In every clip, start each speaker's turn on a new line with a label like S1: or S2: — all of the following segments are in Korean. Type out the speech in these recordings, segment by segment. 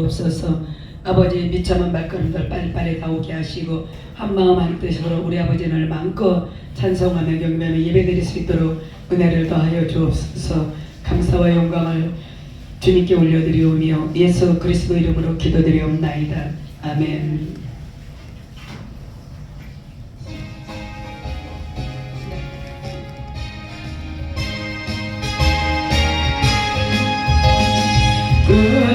S1: 없어서 아버지 미참한 발걸음들 빨리빨리 나오게 하시고 한마음 한뜻으로 우리 아버지를 마음껏 찬송하며 경배하며 예배드릴 수 있도록 은혜를 더하여 주옵소서. 감사와 영광을 주님께 올려드리오며 예수 그리스도 이름으로 기도드리옵나이다. 아멘. 그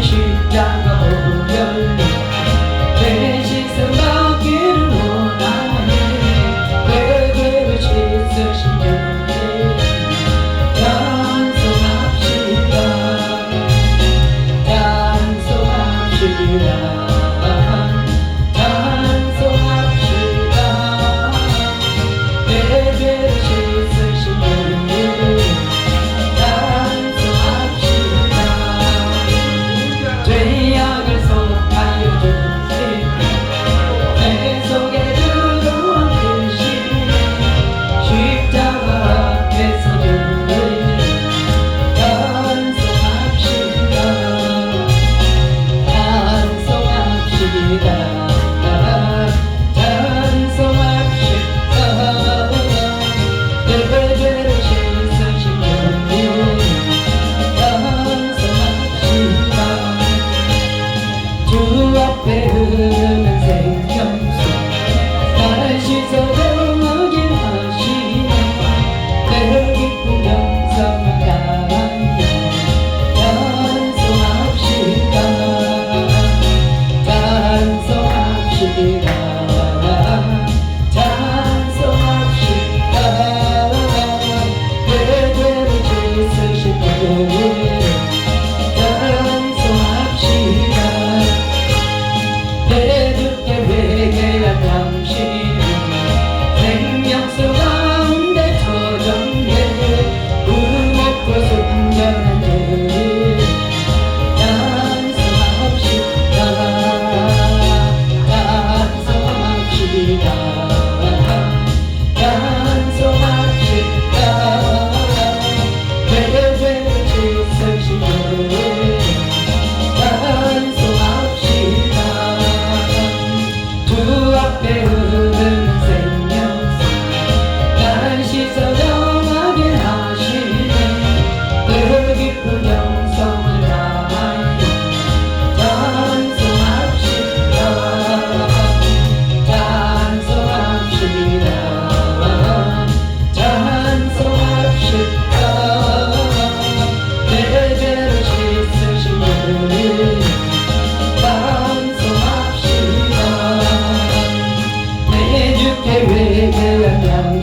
S1: 십자가 오구여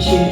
S1: 주의